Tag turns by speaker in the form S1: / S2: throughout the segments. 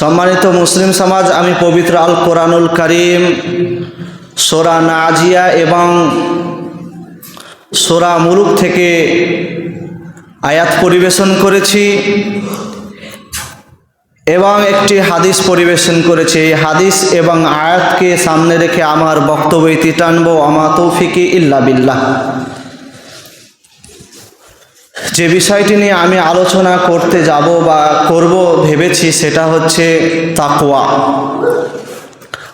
S1: সম্মানিত মুসলিম সমাজ, আমি পবিত্র আল কোরআনুল করিম, সোরা নাজিয়া এবং সোরা মুলুক থেকে আয়াত পরিবেশন করেছি এবং একটি হাদিস পরিবেশন করেছি। এই হাদিস এবং আয়াতকে সামনে রেখে আমার বক্তব্য ইতি আমা তৌফিকি ইল্লা বিল্লাহ। যে বিষয়টি নিয়ে আমি আলোচনা করতে যাব বা করব ভেবেছি সেটা হচ্ছে তাকওয়া।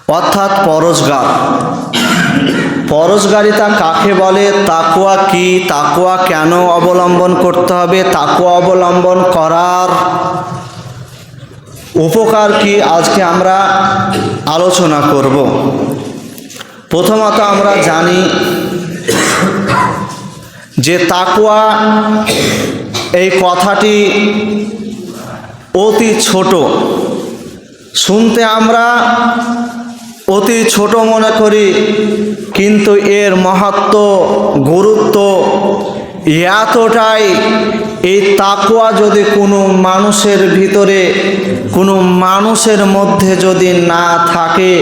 S1: অর্থাৎ পরশগার। পরশগারিতা কাকে বলে? তাকুয়া কি? তাকুয়া কেন অবলম্বন করতে হবে? তাকুয়া অবলম্বন করার উপকার কি? আজকে আমরা আলোচনা করব। প্রথমত আমরা জানি যে তাকুয়া এই কথাটি অতি ছোট, শুনতে আমরা অতি ছোট মনে করি, কিন্তু এর মাহাত্ম গুরুত্ব এতটাই, এই তাকুয়া যদি কোনো মানুষের ভিতরে, কোনো মানুষের মধ্যে যদি না থাকে,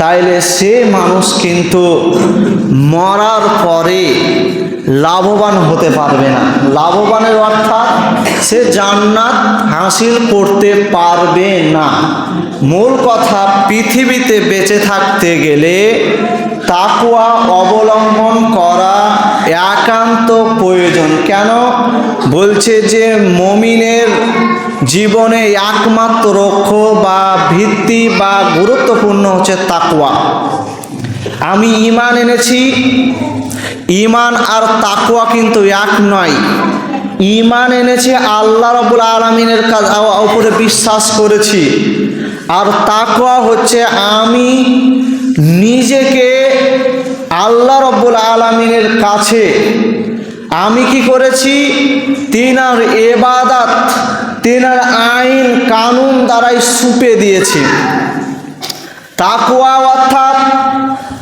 S1: তাইলে সে মানুষ কিন্তু মরার পরে লাভবান হতে পারবে না। লাভবানের অর্থাৎ সে জান্নাত হাসিল করতে পারবে না। মূল কথা, পৃথিবীতে বেঁচে থাকতে গেলে তাকুয়া অবলম্বন করা একান্ত প্রয়োজন। কেন? বলছে যে মমিনের জীবনে একমাত্র রক্ষ বা ভিত্তি বা গুরুত্বপূর্ণ হচ্ছে তাকুয়া আমি ইমান এনেছি ইমান আর তাকুয়া কিন্তু এক নয়। ইমান এনেছে আল্লাহ রবুল আলমিনের উপরে বিশ্বাস করেছি। আর তাকুয়া হচ্ছে আমি নিজেকে আল্লাহ রব্বুল আলমিনের কাছে। আমি কি করেছি? তিনার এবাদাত তিনার আইন, কানুন দ্বারাই সুপে দিয়েছি। তাকুয়া অর্থাৎ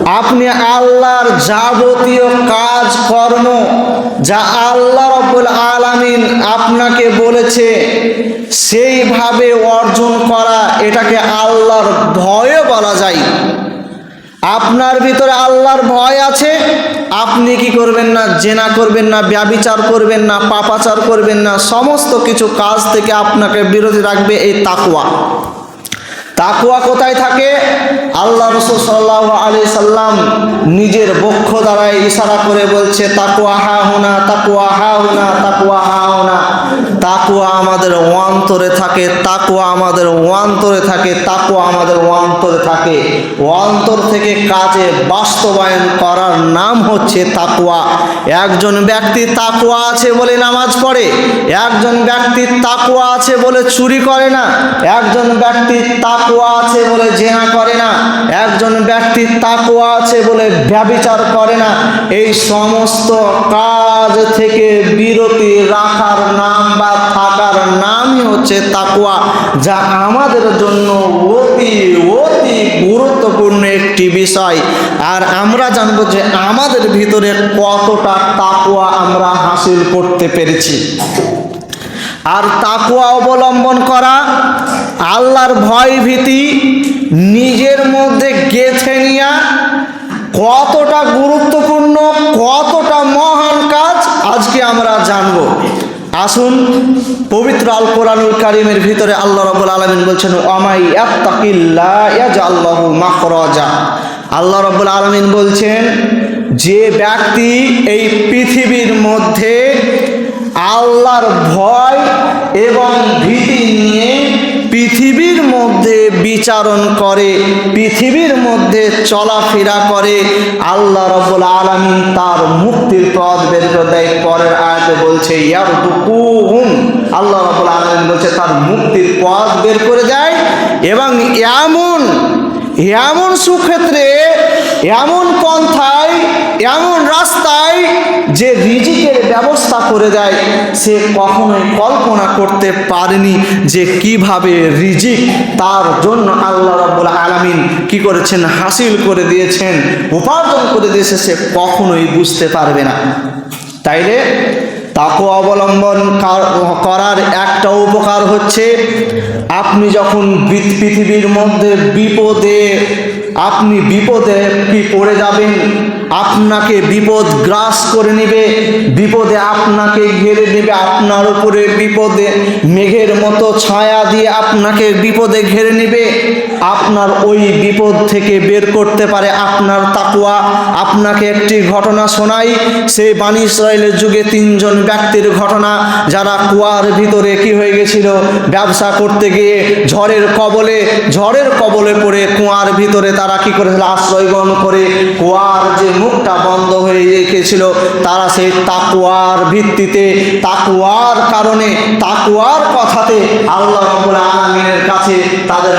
S1: আপনি আল্লাহর যাবতীয় কাজ কর্ম যা আল্লাহ রব্বুল আলামিন আপনাকে বলেছে, সেইভাবে অর্জন করা, এটাকে আল্লাহর ভয়ও বলা যায়। আপনার ভিতরে আল্লাহর ভয় আছে, আপনি কি করবেন না, জেনা করবেন না, ব্যবিচার করবেন না, পাপাচার করবেন না, সমস্ত কিছু কাজ থেকে আপনাকে বিরতি রাখবে এই তাকুয়া তাকুয়া কোথায় থাকে? আল্লাহ রসুল সাল্লাহ আলি সাল্লাম নিজের বক্ষ দ্বারা ইশারা করে বলছে তাকুয়া হা হোনা তাকুয়া হা হোনা তাকুয়া হা হোনা। তাকুয়া আমাদের অন্তরে থাকে তাকুয়া আমাদের অন্তরে থাকে তাকুয়া আমাদের ওয়ান্তরে থাকে। অন্তর থেকে কাজে বাস্তবায়ন করার নাম হচ্ছে তাকুয়া একজন ব্যক্তি তাকুয়া আছে বলে নামাজ পড়ে, একজন ব্যক্তির তাকুয়া আছে বলে চুরি করে না, একজন ব্যক্তির তাকুয়া আছে বলে জেনা করে না। একজন ব্যক্তির তাকুয়া আছে বলে ব্যবিচার করে না। এই সমস্ত কাজ থেকে বিরতি রাখার নাম বা থাকার নামই হচ্ছে তাকুয়া যা আমাদের জন্য অতি অতি গুরুত্বপূর্ণ একটি বিষয়। আর আমরা জানব যে আমাদের ভিতরে কতটা তাকুয়া আমরা হাসিল করতে পেরেছি। আর তাকুয়া অবলম্বন করা আল্লাহর ভয় ভীতি নিজের মধ্যে গেথে নেওয়া কতটা গুরুত্বপূর্ণ, কতটা মহান কাজ আজকে আমরা জানব। আসুন, পবিত্র আল কোরআনুল কারিমের ভিতরে আল্লাহ রবুল আলমিন বলছেন অমাই আল্লাহ মাখরজা। আল্লাহ রবুল আলমিন বলছেন, যে ব্যক্তি এই পৃথিবীর মধ্যে আল্লাহর ভয় এবং ভীতি নিয়ে পৃথিবীর মধ্যে বিচারণ করে, পৃথিবীর মধ্যে চলাফেরা করে, আল্লাহ রব্বুল আলমিন তার মুক্তির পথ বের করে দেয়। পরের আয়াতে বলছে ইয়ার হুকুম আল্লাহ রব্বুল আলমিন বলছে, তার মুক্তির পথ বের করে দেয় এবং এমন এমন সুক্ষেত্রে, এমন পন্থায়, এমন রাস্তায় যে রিজিকের ব্যবস্থা করে দেয়, সে কখনোই কল্পনা করতে পারেনি যে কীভাবে রিজিক তার জন্য আল্লাহ রব্বুল আলমিন কি করেছেন, হাসিল করে দিয়েছেন, উপার্জন করে দিয়েছে, সে কখনোই বুঝতে পারবে না। তাইলে তাকে অবলম্বন করার একটা উপকার হচ্ছে, আপনি যখন পৃথিবীর মধ্যে বিপদে আপনি বিপদে কি পড়ে যাবেন? আপনাকে বিপদ গ্রাস করে নেবে, বিপদে আপনাকে ঘেরে নেবে, আপনার উপরে বিপদে মেঘের মতো ছায়া দিয়ে আপনাকে বিপদে ঘেরে নেবে। আপনার ওই বিপদ থেকে বের করতে পারে আপনার তাকুয়া আপনাকে একটি ঘটনা শোনাই, সেই বাণী ইসরায়েলের যুগে তিনজন ব্যক্তির ঘটনা। যারা কুয়ার ভিতরে কি হয়ে গেছিল? ব্যবসা করতে গিয়ে ঝড়ের কবলে ঝড়ের কবলে পড়ে কুয়ার ভিতরে তারা কি করেছিল? আশ্রয় গ্রহণ করে কুয়ার যে মুখটা বন্ধ হয়ে রেখেছিল তারা সেই তাকুয়ার ভিত্তিতে তাকুয়ার কারণে তাকুয়ার কথাতে আল্লাহ রব্বুল আলমিনের কাছে তাদের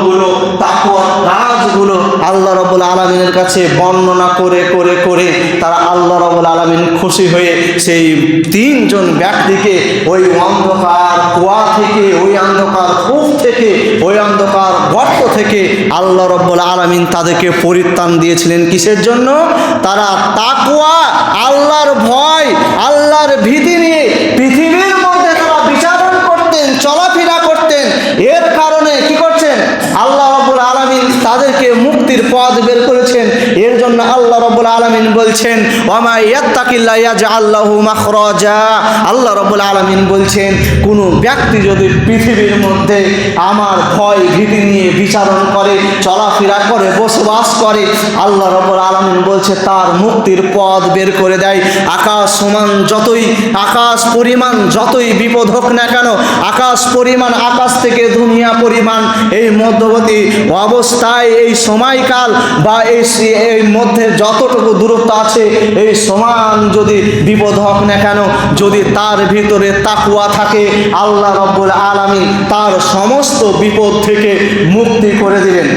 S1: আমলগুলো তাকুয়ার কাজগুলো আল্লাহ রব্বুল আলমিনের কাছে বর্ণনা করে করে করে তারা আল্লাহ রব্বুল আলমিন খুশি হয়ে সেই তিনজন ব্যক্তিকে ওই অন্ধকার কুয়া থেকে, ওই অন্ধকার কূপ থেকে, ওই অন্ধকার গর্ত থেকে আল্লাহ রব্বুল আলমিন তাদেরকে পরিত্রাণ দিয়েছিলেন। কিসের জন্য? তারা তাকুয়া আল্লাহর ভয়, আল্লাহর ভীতি নিয়ে পৃথিবীর মধ্যে তারা বিচারণ করতেন চলাফেরা করতেন এর কারণে কি করছেন আল্লাহ রব্বুল আলমিন তাদেরকে মুক্তির পথ বের করেছেন এর জন্য আল্লাহ রব্বুল আলমিন বলছেন আল্লাহ রব্বুল আলমিন বলছেন, কোনো ব্যক্তি যদি পৃথিবীর মধ্যে আমার ভয় ভীতি নিয়ে বিচারণ করে, চলাফেরা করে, বসবাস করে, আল্লাহ রব্বুল আলমিন বলছে, তার মুক্তির পথ বের করে দেয়। আকাশ সমান যতই, আকাশ পরিমাণ যতই বিপদ হোক না কেন, আকাশ পরিমাণ, আকাশ থেকে দুনিয়া পরিমাণ, এই মধ্যবর্তী অবস্থায়, এই সময়কাল বা এই মধ্যে যতটুকু দূরত্ব আছে, এই সমান যদি বিপদ হোক না কেন, যদি তার ভিতরে তাকুয়া থাকে, আল্লাহ রব্বুল আলমী তার সমস্ত বিপদ থেকে মুক্তি করে দিলেন